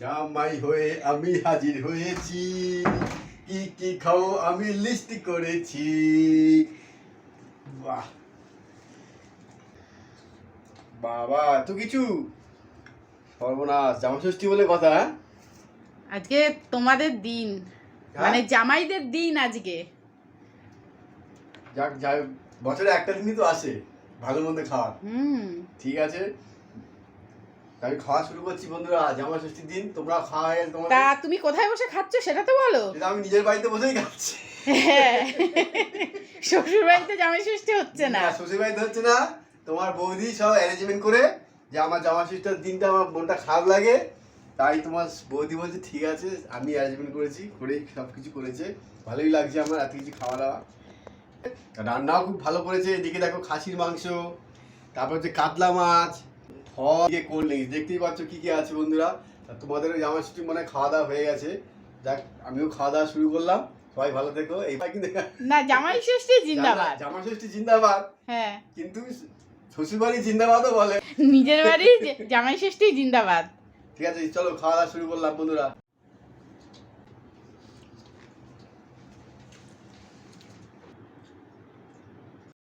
জামাই হয়ে আমি হাজির হয়েছি। কি কি খাও আমি লিস্ট করেছি। বাহ। বাবা তো কিছু? সর্বনাশ জামা ষষ্ঠী বলে কথা হ্যাঁ? আজকে তোমাদের দিন। মানে জামাইদের দিন আজকে। যাক যাই বছরে একটা দিনই তো আসে ভালো মন্দ খাওয়ার। হুম। ঠিক আছে? আমি খাওয়া শুরু করছি বন্ধুরা। জামা ষষ্ঠীর দিন। তোমরা খাওয়া তোমাদের তা তুমি কোথায় বসে খাচ্ছ সেটা তো বলো। আমি নিজের বাড়িতে বসেই খাচ্ছি। হ্যাঁ। শ্বশুর বাড়িতে জামাই ষষ্ঠী হচ্ছে না। শ্বশুর বাড়িতে হচ্ছে না। তোমার বৌদি সব অ্যারেঞ্জমেন্ট করে যে আমার জামা ষষ্ঠীর দিনটা আমার মনটা খারাপ লাগে। তাই তোমার বৌদি বলছে ঠিক আছে আমি অ্যারেঞ্জমেন্ট করেছি করেই সব কিছু করেছে। ভালোই লাগছে আমার এত কিছু খাওয়া দাওয়া রান্নাও খুব ভালো করেছে। এদিকে দেখো খাসির মাংস তারপর হচ্ছে কাতলা মাছ ফল কোল্ড ড্রিঙ্কস দেখতেই পাচ্ছ কী কী আছে বন্ধুরা। তোমাদের জামা ছুটি মানে খাওয়া দাওয়া হয়ে গেছে। যাক আমিও খাওয়া দাওয়া শুরু করলাম। সবাই ভালো থেকো। এইবার কিন্তু না জামাই ষষ্ঠী জিন্দাবাদ। জামাই ষষ্ঠী জিন্দাবাদ। হ্যাঁ। কিন্তু শ্বশুরবাড়ি জিন্দাবাদও বলে। নিজের বাড়ি জামাই ষষ্ঠী জিন্দাবাদ। ঠিক আছে চলো খাওয়া দাওয়া শুরু করলাম বন্ধুরা।